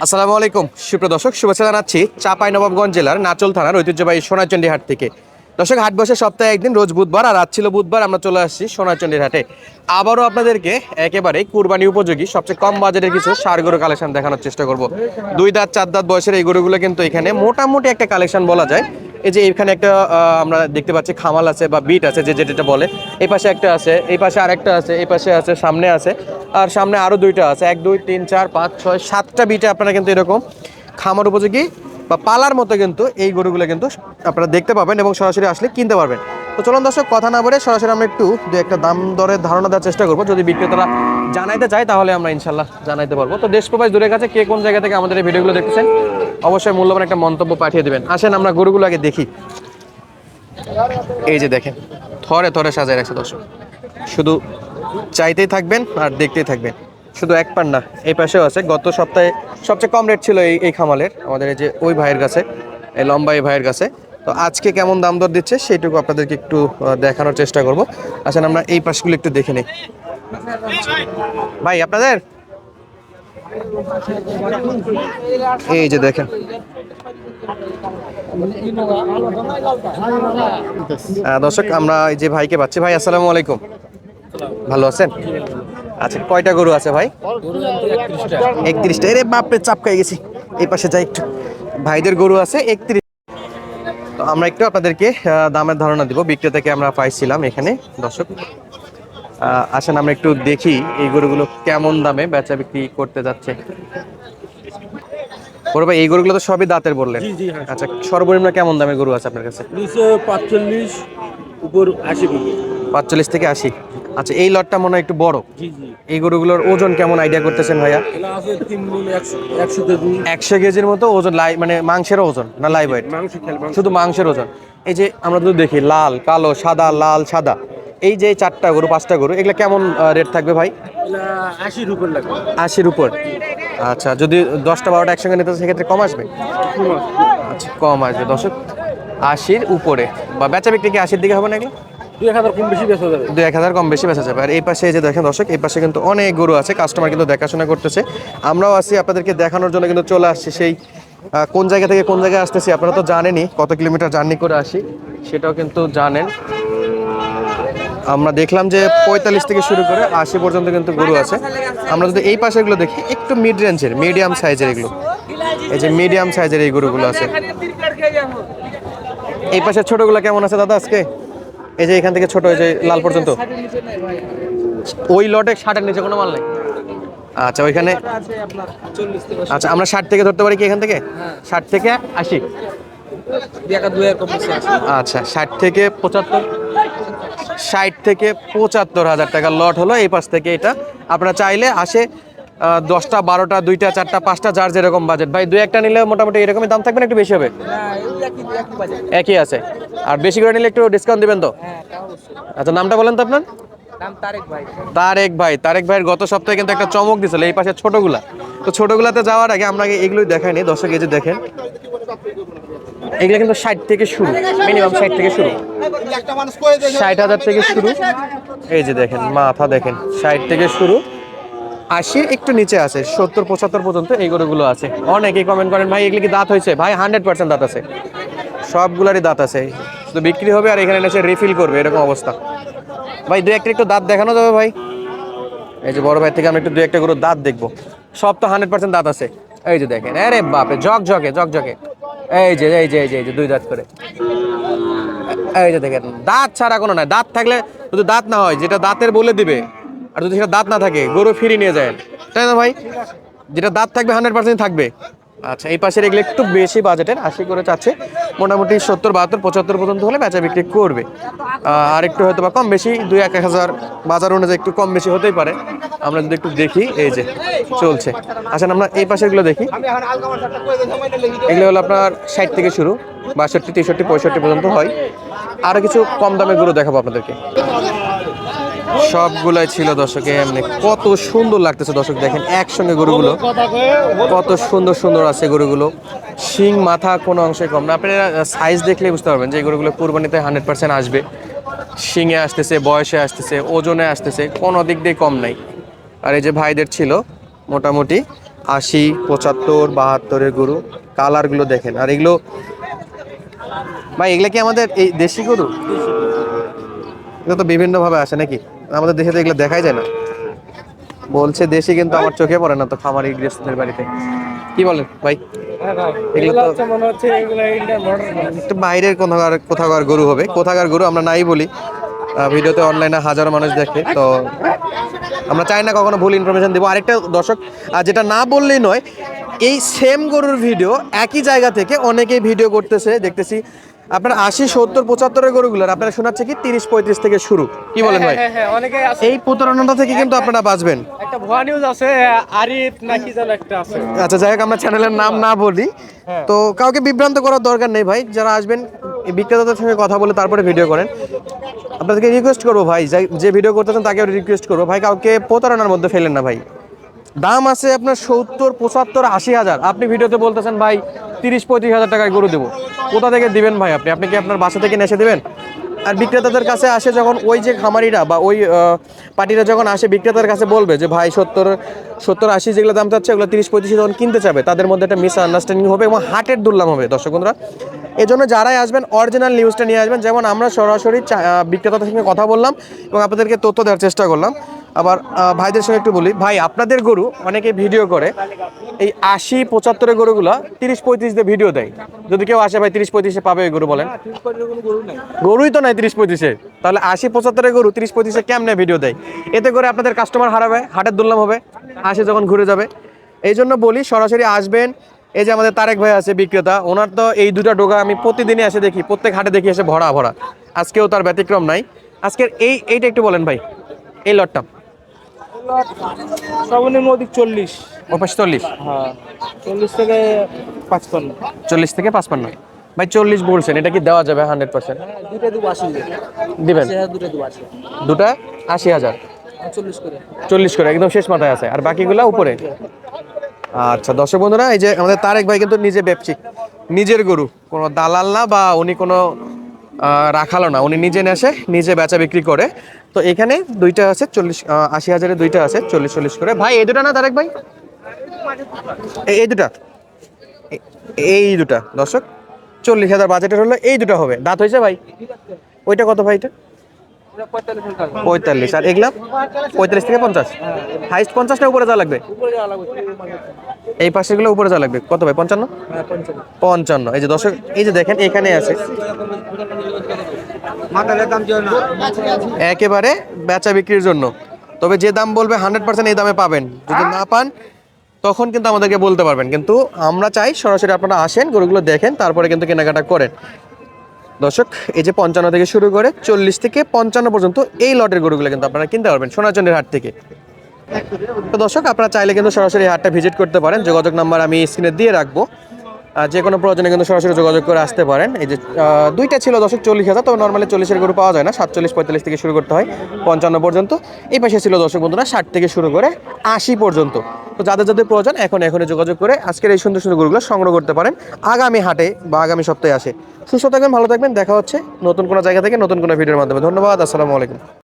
আসসালামু আলাইকুম। সুপ্র দর্শক, শুভেচ্ছা জানাচ্ছি চাপাই নবাবগঞ্জ জেলার নাচল থানার ঐতিহ্যবাহী সোনাচন্ডী হাট থেকে। দর্শক, হাট বসে সপ্তাহে একদিন, রোজ বুধবার আর রাত ছিল বুধবার, আমরা চলে আসছি সোনাচন্ডী হাটে। আবারও আপনাদেরকে একেবারে কুরবানি উপযোগী, সবচেয়ে কম বাজারের কিছু সার গরু কালেকশন দেখানোর চেষ্টা করব। দুই দাঁত, চার দাঁত বয়সের এই গরুগুলো কিন্তু এখানে মোটামুটি একটা কালেকশন বলা যায়। এই যে এখানে একটা আমরা দেখতে পাচ্ছি খামাল আছে বা বিট আছে, যে যেটা বলে। এই পাশে একটা আছে, এই পাশে আরেকটা আছে, এই পাশে আছে, সামনে আছে, আর সামনে আরও দুইটা আছে। এক, দুই, তিন, চার, পাঁচ, ছয়, সাতটা বিটে আপনারা কিন্তু এরকম খামার উপযোগী বা পালার মতো কিন্তু এই গরুগুলো কিন্তু আপনারা দেখতে পাবেন এবং সরাসরি আসলে কিনতে পারবেন। তো চলুন দর্শক, কথা না বলে সরাসরি আমরা একটু দু একটা দাম দরের ধারণা দেওয়ার চেষ্টা করব। যদি বিক্রেতারা জানাইতে চাই, তাহলে আমরা ইনশাল্লাহ জানাইতে পারব। তো দেশ প্রবাস দূরের কাছে কে কোন জায়গা থেকে আমাদের এই ভিডিওগুলো দেখতেছেন, অবশ্যই মূল্যবান একটা মন্তব্য পাঠিয়ে দেবেন। আসেন, আমরা গরুগুলো আগে দেখি। এই যে দেখেন, থরে থরে সাজায় রাখছে দর্শক। শুধু চাইতেই থাকবেন আর দেখতেই থাকবেন। শুধু এক পান না, এই পাশেও আছে। গত সপ্তাহে সবচেয়ে কম রেট ছিল এই এই খামালের, আমাদের এই যে ওই ভাইয়ের কাছে, এই লম্বা এই ভাইয়ের কাছে। তো আজকে কেমন দাম দর দিচ্ছে, সেইটুকু আপনাদেরকে একটু দেখানোর চেষ্টা করব। আসেন, আমরা এই পাশগুলো একটু দেখে নিই। ভাই, আপনাদের? এই যে দেখেন। দর্শক, আমরা এই যে ভাইকে পাচ্ছি। ভাই, আসসালামু আলাইকুম। ভালো আছেন? আচ্ছা কয়টা গরু আছে ভাই? একত্রিশটা। এরে বাপরে, চাপ খাই গেছি। এই পাশে যাই একটু। ভাইদের গরু আছে একত্রিশ। তো আমরা একটু আপনাদেরকে দামের ধারণা দিব। বিক্রেতাকে আমরা পাইছিলাম এখানে। দর্শক আসেন আমরা একটু দেখি এই গরুগুলো কেমন দামে বেচা বিক্রি করতে যাচ্ছে। বড় ভাই এই গরুগুলো তো সবই দাঁতের বললেন। হ্যাঁ। আচ্ছা সর্বনিম্ন কেমন দামে গরু আছে আপনার কাছে? নিচে পাঁচচল্লিশ উপর আশি পাঁচচল্লিশ থেকে আশি। আচ্ছা এই লটটা মনে হয় একটু বড়। এই গরুগুলোর ওজন কেমন আইডিয়া করতেছেন ভাইয়া? একশো কেজির মতো ওজন লাই মানে মাংসের ওজন না লাইভ শুধু মাংসের ওজন। এই যে আমরা যদি দেখি লাল কালো সাদা লাল সাদা। এই যে চারটা গরু পাঁচটা গরু এগুলো কেমন রেট থাকবে ভাই? আশির উপর লাগবে। আশির উপর। আচ্ছা যদি দশটা বারোটা একসঙ্গে নিতে সেক্ষেত্রে কম আসবে? আচ্ছা কম আসবে। দর্শক আশির উপরে। বা বেচা বিক্রি কি আশির দিকে হবে না এগুলো দুই এক হাজার কম বেশি বেচা যাবে। এক হাজার কম বেশি বেচা যাবে। আর এই পাশে যে দেখেন দর্শক এই পাশে কিন্তু অনেক গরু আছে কাস্টমার কিন্তু দেখাশোনা করতেছে। আমরাও আছি আপনাদেরকে দেখানোর জন্য কিন্তু চলে আসছি সেই কোন জায়গা থেকে কোন জায়গায় আসতেছি আপনারা তো জানেনই কত কিলোমিটার জার্নি করে আসি সেটাও কিন্তু জানেন। আমরা দেখলাম যে পঁয়তাল্লিশ থেকে শুরু করে আশি পর্যন্ত কিন্তু গরু আছে। আমরা যদি এই পাশেগুলো দেখি একটু মিড রেঞ্জের মিডিয়াম সাইজের এগুলো। এই যে মিডিয়াম সাইজের এই গরুগুলো আছে। এই পাশের ছোটগুলো কেমন আছে দাদা আজকে? এই যে এখান থেকে ছোট এই যে লাল পর্যন্ত। ওই লটে ষাটের নিচে কোনো মাল নেই। আচ্ছা ওইখানে আচ্ছা আমরা ষাট থেকে ধরতে পারি কি এখান থেকে? ষাট থেকে আশি। আচ্ছা ষাট থেকে পঁচাত্তর। ষাট থেকে পঁচাত্তর হাজার টাকা লট হলো। এই পাশ থেকে এটা আপনারা চাইলে আসে দশটা বারোটা দুইটা চারটা পাঁচটা যার যেরকম বাজেট ভাই দুই একটা নিলে মোটামুটি এরকমই দাম থাকবে না একটু বেশি হবে? একই আছে। আর বেশি করে নিলে একটু ডিসকাউন্ট দেবেন তো? আচ্ছা নামটা বলেন তো আপনার? তারেক ভাই। তারেক ভাইয়ের গত সপ্তাহে কিন্তু একটা চমক দিছিল এই পাশে ছোটগুলা। তো ছোটগুলাতে যাওয়ার আগে আমরা এগুলোই দেখাইনি। দর্শক এই যে দেখেন এগুলো কিন্তু ষাট থেকে শুরু মিনিমাম ষাট থেকে শুরু। ষাট হাজার থেকে শুরু। এই যে দেখেন, মাথা দেখেন, ষাট থেকে শুরু। আশি একটু নিচে আছে, সত্তর, পঁচাত্তর পর্যন্ত এই গরুগুলো আছে। অনেকেই কমেন্ট করেন, ভাই, এগুলো কি দাঁত হয়েছে? ভাই হান্ড্রেড পার্সেন্ট দাঁত আছে। সবগুলারই দাঁত আছে। শুধু বিক্রি হবে আর এখানে এসে রিফিল করবে, এরকম অবস্থা। ভাই, দু একটা একটু দাঁত দেখানো যাবে ভাই? এই যে বড় ভাই থেকে আমরা একটু দু একটা গরুর দাঁত দেখব। সব তো হান্ড্রেড পার্সেন্ট দাঁত আছে। এই যে দেখেন, আরে বাপে জগ জগে এই যে এই যে এই যে এই যে, দুই দাঁত করে। এই যে দেখেন, দাঁত ছাড়া কোনো নাই। দাঁত থাকলে যদি দাঁত না হয়, যেটা দাঁতের বলে দিবে, আর যদি সেটা দাঁত না থাকে, গরু ফিরিয়ে নিয়ে যায়। তাই না ভাই? যেটা দাঁত থাকবে হান্ড্রেড পার্সেন্ট থাকবে। আচ্ছা এই পাশের এগুলো একটু বেশি বাজেটের আশি করে চাচ্ছে। মোটামুটি সত্তর, বাহাত্তর, পঁচাত্তর পর্যন্ত হলে বেচা বিক্রি করবে। আর একটু হয়তো বা কম বেশি, দুই এক হাজার বাজার অনুযায়ী একটু কম বেশি হতেই পারে। আমরা যদি একটু দেখি, এই যে, চলছে। আসেন, আমরা এই পাশেরগুলো দেখি। এগুলো হলো আপনার ষাট থেকে শুরু, বাষট্টি, তেষট্টি, পঁয়ষট্টি পর্যন্ত হয়। আরও কিছু কম দামের গরু দেখাবো আপনাদেরকে। সবগুলাই ছিল, দর্শক, এমনি কত সুন্দর লাগতেছে, দর্শক, দেখেন, একসঙ্গে গরুগুলো। কত সুন্দর সুন্দর আছে গরুগুলো। শিং মাথা কোনো অংশে কম না। আপনারা সাইজ দেখলে বুঝতে পারবেন যে গরুগুলো কুরবানিতে হান্ড্রেড পার্সেন্ট আসবে। শিঙে আসতেছে, বয়সে আসতেছে, ওজনে আসতেছে, কোনো দিক দিয়ে কম নাই। আর এই যে ভাইদের ছিল মোটামুটি আশি পঁচাত্তর বাহাত্তরের গরু কালারগুলো দেখেন। আর এগুলো ভাই এগুলো কি আমাদের এই দেশি গরু? এগুলো তো বিভিন্নভাবে আসে নাকি? আমাদের দেশে তো এগুলো দেখাই যায় না। বলছে দেশি কিন্তু আমার চোখে পড়ে না তো খামারি গৃহস্থদের বাড়িতে। কি বলেন ভাই? একটু বাইরের কোথাকার কোথাকার গরু হবে। কোথাকার গরু আমরা নাই বলি। ভিডিওতে অনলাইনে হাজারো মানুষ দেখে তো আমরা চাই না কখনো ভুল ইনফরমেশন দেবো। আরেকটা দর্শক যেটা না বললেই নয় এই সেম গরুর ভিডিও একই জায়গা থেকে অনেকেই ভিডিও করতেছে। দেখতেছি আপনার আশি সত্তর পঁচাত্তরের গরুগুলোর আপনারা শোনাচ্ছে কি তিরিশ পঁয়ত্রিশ থেকে শুরু। কি বলেন ভাই? হ্যাঁ হ্যাঁ এই প্রতারণাটা থেকে কিন্তু আপনারা বাঁচবেন। একটা ভুয়া নিউজ আছে আরিফ নাকি যেন একটা আছে। আচ্ছা যাই হোক আমরা চ্যানেলের নাম না বলি। তো কাউকে বিভ্রান্ত করার দরকার নেই ভাই যারা আসবেন বিক্রেতাদের সঙ্গে কথা বলে তারপরে ভিডিও করেন। আপনাদেরকে রিকোয়েস্ট করব ভাই যে ভিডিও করতেছেন তাকে রিকোয়েস্ট করব। ভাই, কাউকে প্রতারণার মধ্যে ফেলেন না ভাই। দাম আছে আপনার সত্তর, পঁচাত্তর, আশি হাজার। আপনি ভিডিওতে বলতেছেন, ভাই, তিরিশ, পঁয়ত্রিশ হাজার টাকায় গরু দেবো। কোথা থেকে দিবেন ভাই আপনি? আপনি কি আপনার বাসা থেকে নেশে দেবেন? আর বিক্রেতাদের কাছে আসে যখন ওই যে খামারিরা বা ওই পার্টিরা যখন আসে, বিক্রেতার কাছে বলবে যে, ভাই, সত্তর সত্তর আশি যেগুলো দাম চাচ্ছে, ওগুলো তিরিশ পঁয়ত্রিশ যখন কিনতে চাবে, তাদের মধ্যে একটা মিস আন্ডারস্ট্যান্ডিং হবে এবং হাটের দুর্লাম হবে। দর্শক বন্ধুরা এই জন্য যারাই আসবেন অরিজিনাল নিউজটা নিয়ে আসবেন। যেমন আমরা সরাসরি বিক্রেতাদের সঙ্গে কথা বললাম এবং আপনাদেরকে তথ্য দেওয়ার চেষ্টা করলাম। আবার ভাইদের সঙ্গে একটু বলি। ভাই, আপনাদের গরু অনেকে ভিডিও করে, এই আশি পঁচাত্তরের গরুগুলো তিরিশ পঁয়ত্রিশ দিয়ে ভিডিও দেয়। যদি কেউ আসে, ভাই, তিরিশ পঁয়ত্রিশে পাবে ওই গরু বলেন। গরুই তো নাই তিরিশ পঁয়ত্রিশে। তাহলে আশি পঁচাত্তরের গরু তিরিশ পঁয়ত্রিশে কেমনে ভিডিও দেয়? এতে করে আপনাদের কাস্টমার হারাবে, হাটের দুর্লাম হবে আসে যখন ঘুরে যাবে। এই জন্য বলি, সরাসরি আসবেন। এই যে আমাদের তারেক ভাই আছে, বিক্রেতা, ওনার তো এই দুটা ডোগা আমি প্রতিদিনই এসে দেখি, প্রত্যেক হাটে দেখি এসে ভরা ভরা। আজকেও তার ব্যতিক্রম নাই। আজকের এই, এইটা একটু বলেন ভাই, এই লটটা। সর্বনিম্ন অধিক চল্লিশ। ও পাশে চল্লিশ? হ্যাঁ চল্লিশ থেকে পাঁচপান্ন। চল্লিশ থেকে পাঁচপান্ন। ভাই চল্লিশ বলছেন এটা কি দেওয়া যাবে হান্ড্রেড পার্সেন্ট? হ্যাঁ দুটো আশি দিবেন? দুটো আশি। দুটা? আশি হাজার? চল্লিশ করে। চল্লিশ করে একদম শেষ মাথায় আছে। আর বাকিগুলা উপরে? আচ্ছা দর্শক বন্ধুরা এই যে আমাদের তারেক ভাই কিন্তু নিজে ব্যবসিক। নিজের গরু কোনো দালাল না বা উনি কোনো রাখালো না, উনি নিজে নেশে নিজে বেচা বিক্রি করে। তো এখানে দুইটা আছে, চল্লিশ আশি হাজারে দুইটা আছে, চল্লিশ চল্লিশ করে। ভাই, এই দুটা না তারেক ভাই? এই- এই দুটা। এই দুটা, দর্শক। চল্লিশ হাজার বাজেটের হলে এই দুটো হবে। দাঁত হয়েছে ভাই? ওইটা কত ভাই এটা? পঁয়তাল্লিশ। আর এগুলা পঁয়তাল্লিশ থেকে পঞ্চাশ। হাইস্ট যাওয়া লাগবে উপরে যাওয়া লাগবে? এই পাশেগুলো উপরে যাওয়া লাগবে। কত ভাই, পঞ্চান্ন? পঞ্চান্ন। এই যে দর্শক, এই যে দেখেন, এখানে আছে। না একেবারে বেচা বিক্রির জন্য। তবে যে দাম বলবে হান্ড্রেড পার্সেন্ট এই দামে পাবেন। যদি না পান, তখন কিন্তু আমাদেরকে বলতে পারবেন। কিন্তু আমরা চাই সরাসরি আপনারা আসেন, গরুগুলো দেখেন, তারপরে কিন্তু কেনাকাটা করেন। দর্শক, এই যে পঞ্চান্ন থেকে শুরু করে চল্লিশ থেকে পঞ্চান্ন পর্যন্ত এই লটের গরুগুলো কিন্তু আপনারা কিনতে পারবেন সোনাচন্ডের হাট থেকে। তো দর্শক, আপনারা চাইলে কিন্তু সরাসরি হাটটা ভিজিট করতে পারেন। যোগাযোগ নাম্বার আমি স্ক্রিনে দিয়ে রাখব। যে কোনো প্রয়োজনে কিন্তু সরাসরি যোগাযোগ করে আসতে পারেন। এই যে দুইটা ছিল দর্শক চল্লিশ হাজার, তবে নর্মালি চল্লিশের গরু পাওয়া যায় না। সাতচল্লিশ, পঁয়তাল্লিশ থেকে শুরু করতে হয়, পঞ্চান্ন পর্যন্ত। এই পাশে ছিল দর্শক বন্ধুরা, ষাট থেকে শুরু করে আশি পর্যন্ত। তো যাদের যাদের প্রয়োজন, এখন এখনই যোগাযোগ করে আজকের এই সুন্দর সুন্দর গরুগুলো সংগ্রহ করতে পারেন আগামী হাটে বা আগামী সপ্তাহে আসে। সুস্থ থাকবেন, ভালো থাকবেন। দেখা হচ্ছে নতুন কোনো জায়গা থেকে নতুন কোনো ভিডিওর মাধ্যমে। ধন্যবাদ, আসসালামু আলাইকুম।